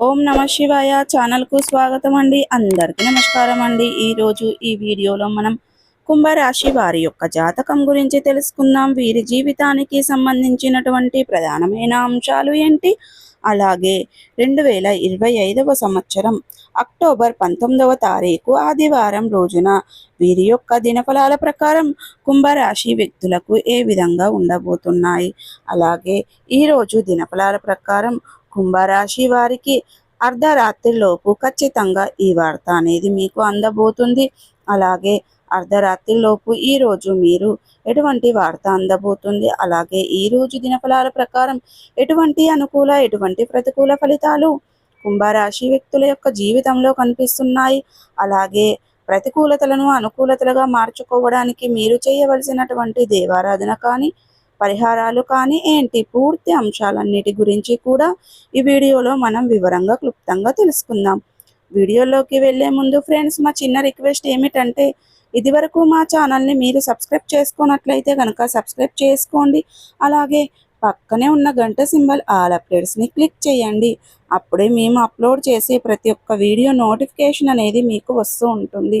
ఓం నమ శివాయ ఛానల్కు స్వాగతం అండి అందరికీ నమస్కారం అండి ఈరోజు ఈ వీడియోలో మనం కుంభరాశి వారి యొక్క జాతకం గురించి తెలుసుకుందాం. వీరి జీవితానికి సంబంధించినటువంటి ప్రధానమైన అంశాలు ఏంటి? అలాగే రెండు వేల ఇరవై ఐదవ సంవత్సరం అక్టోబర్ పంతొమ్మిదవ తారీఖు ఆదివారం రోజున వీరి యొక్క దినఫలాల ప్రకారం కుంభరాశి వ్యక్తులకు ఏ విధంగా ఉండబోతున్నాయి? అలాగే ఈరోజు దినఫలాల ప్రకారం కుంభరాశి వారికి అర్ధరాత్రిలోపు ఖచ్చితంగా ఈ వార్త అనేది మీకు అందబోతుంది. అలాగే అర్ధరాత్రిలోపు ఈ రోజు మీరు ఎటువంటి వార్త అందబోతుంది? అలాగే ఈ రోజు దినఫలాల ప్రకారం ఎటువంటి అనుకూల ఎటువంటి ప్రతికూల ఫలితాలు కుంభరాశి వ్యక్తుల యొక్క జీవితంలో కనిపిస్తున్నాయి? అలాగే ప్రతికూలతలను అనుకూలతలుగా మార్చుకోవడానికి మీరు చేయవలసినటువంటి దేవారాధన కానీ పరిహారాలు కానీ ఏంటి? పూర్తి అంశాలన్నిటి గురించి కూడా ఈ వీడియోలో మనం వివరంగా క్లుప్తంగా తెలుసుకుందాం. వీడియోలోకి వెళ్ళే ముందు ఫ్రెండ్స్ మా చిన్న రిక్వెస్ట్ ఏమిటంటే ఇదివరకు మా ఛానల్ని మీరు సబ్స్క్రైబ్ చేసుకున్నట్లయితే కనుక సబ్స్క్రైబ్ చేసుకోండి. అలాగే పక్కనే ఉన్న గంట సింబల్ ఆల్ అప్డేట్స్ని క్లిక్ చేయండి. అప్పుడే మేము అప్లోడ్ చేసే ప్రతి ఒక్క వీడియో నోటిఫికేషన్ అనేది మీకు వస్తూ ఉంటుంది.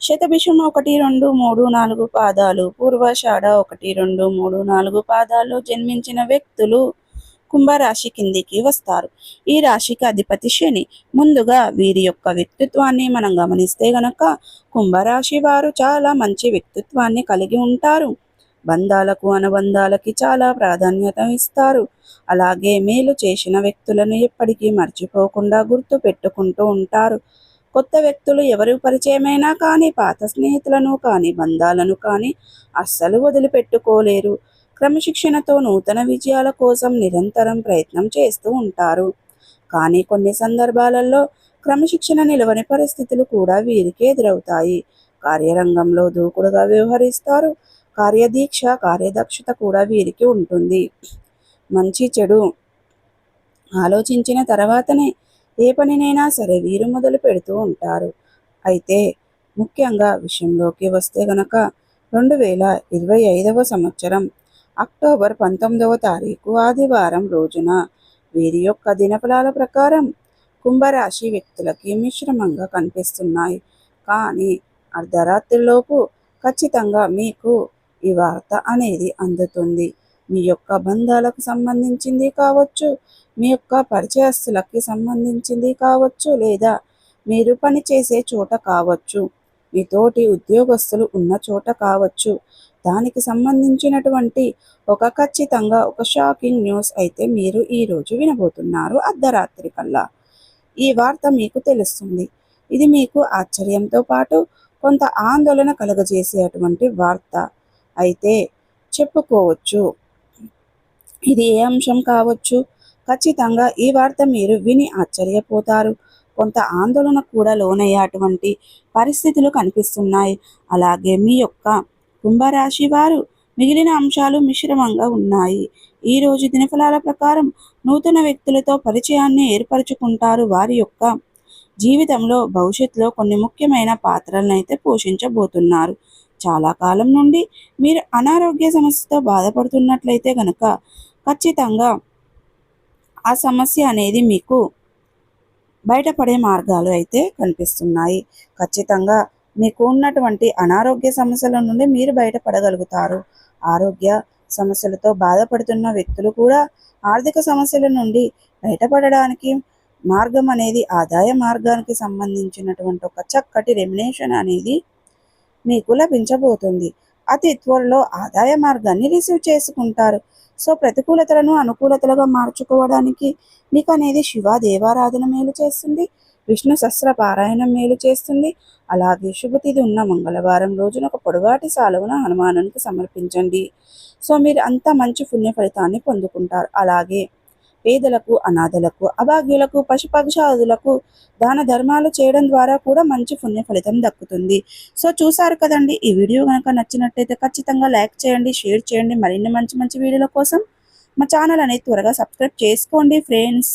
శతభిషం ఒకటి రెండు మూడు నాలుగు పాదాలు పూర్వషాఢ ఒకటి రెండు మూడు నాలుగు పాదాల్లో జన్మించిన వ్యక్తులు కుంభరాశి కిందికి వస్తారు. ఈ రాశికి అధిపతి శని. ముందుగా వీరి యొక్క వ్యక్తిత్వాన్ని మనం గమనిస్తే గనక కుంభరాశి వారు చాలా మంచి వ్యక్తిత్వాన్ని కలిగి ఉంటారు. బంధాలకు అనుబంధాలకి చాలా ప్రాధాన్యత ఇస్తారు. అలాగే మేలు చేసిన వ్యక్తులను ఎప్పటికీ మర్చిపోకుండా గుర్తు పెట్టుకుంటూ ఉంటారు. కొత్త వ్యక్తులు ఎవరు పరిచయమైనా కానీ పాత స్నేహితులను కానీ బంధాలను కానీ అస్సలు వదిలిపెట్టుకోలేరు. క్రమశిక్షణతో నూతన విజయాల కోసం నిరంతరం ప్రయత్నం చేస్తూ ఉంటారు. కానీ కొన్ని సందర్భాలలో క్రమశిక్షణ నిలవని పరిస్థితులు కూడా వీరికి ఎదురవుతాయి. కార్యరంగంలో దూకుడుగా వ్యవహరిస్తారు. కార్యదీక్ష కార్యదక్షత కూడా వీరికి ఉంటుంది. మంచి చెడు ఆలోచించిన తర్వాతనే ఏ పనినైనా సరే వీరు మొదలు పెడుతూ ఉంటారు. అయితే ముఖ్యంగా విషయంలోకి వస్తే గనక రెండు వేల ఇరవై ఐదవ సంవత్సరం అక్టోబర్ పంతొమ్మిదవ తారీఖు ఆదివారం రోజున వీరి యొక్క దినఫలాల ప్రకారం కుంభరాశి వ్యక్తులకి మిశ్రమంగా కనిపిస్తున్నాయి. కానీ అర్ధరాత్రిలోపు ఖచ్చితంగా మీకు ఈ వార్త అనేది అందుతుంది. మీ యొక్క బంధాలకు సంబంధించింది కావచ్చు మీ యొక్క పరిచయస్తులకి సంబంధించింది కావచ్చు లేదా మీరు పనిచేసే చోట కావచ్చు మీ తోటి ఉద్యోగస్తులు ఉన్న చోట కావచ్చు. దానికి సంబంధించినటువంటి ఒక ఖచ్చితంగా ఒక షాకింగ్ న్యూస్ అయితే మీరు ఈరోజు వినబోతున్నారు అర్ధరాత్రి కల్లా. ఈ వార్త మీకు తెలుస్తుంది. ఇది మీకు ఆశ్చర్యంతో పాటు కొంత ఆందోళన కలగజేసేటువంటి వార్త. అయితే చెప్పుకోవచ్చు ఇది ఏ అంశం కావచ్చు? ఖచ్చితంగా ఈ వార్త మీరు విని ఆశ్చర్యపోతారు. కొంత ఆందోళన కూడా లోనయ్యేటువంటి పరిస్థితులు కనిపిస్తున్నాయి. అలాగే మీ యొక్క కుంభరాశి వారు మిగిలిన అంశాలు మిశ్రమంగా ఉన్నాయి. ఈ రోజు దినఫలాల ప్రకారం నూతన వ్యక్తులతో పరిచయాన్ని ఏర్పరచుకుంటారు. వారి యొక్క జీవితంలో భవిష్యత్తులో కొన్ని ముఖ్యమైన పాత్రలను అయితే పోషించబోతున్నారు. చాలా కాలం నుండి మీరు అనారోగ్య సమస్యతో బాధపడుతున్నట్లయితే కనుక ఖచ్చితంగా ఆ సమస్య అనేది మీకు బయటపడే మార్గాలు అయితే కనిపిస్తున్నాయి. ఖచ్చితంగా మీకు ఉన్నటువంటి అనారోగ్య సమస్యల నుండి మీరు బయటపడగలుగుతారు. ఆరోగ్య సమస్యలతో బాధపడుతున్న వ్యక్తులు కూడా ఆర్థిక సమస్యల నుండి బయటపడడానికి మార్గం అనేది ఆదాయ మార్గానికి సంబంధించినటువంటి ఒక చక్కటి రెమినేషన్ అనేది మీకు లభించబోతుంది. అతి త్వరలో ఆదాయ మార్గాన్ని రిసీవ్ చేసుకుంటారు. సో ప్రతికూలతలను అనుకూలతలుగా మార్చుకోవడానికి మీకు అనేది శివ దేవారాధన మేలు చేస్తుంది విష్ణు సహస్ర పారాయణం మేలు చేస్తుంది. అలాగే శుభతిథి ఉన్న మంగళవారం రోజున ఒక పొడవాటి సాలువన హనుమానునికి సమర్పించండి. సో మీరు అంత మంచి పుణ్య ఫలితాన్ని పొందుకుంటారు. అలాగే పేదలకు అనాథలకు అభాగ్యులకు పశుపక్షాదులకు దాన ధర్మాలు చేయడం ద్వారా కూడా మంచి పుణ్య ఫలితం దక్కుతుంది. సో చూసారు కదండి ఈ వీడియో కనుక నచ్చినట్టయితే ఖచ్చితంగా లైక్ చేయండి షేర్ చేయండి. మరిన్ని మంచి మంచి వీడియోల కోసం మా ఛానల్ అనేది త్వరగా సబ్స్క్రైబ్ చేసుకోండి ఫ్రెండ్స్.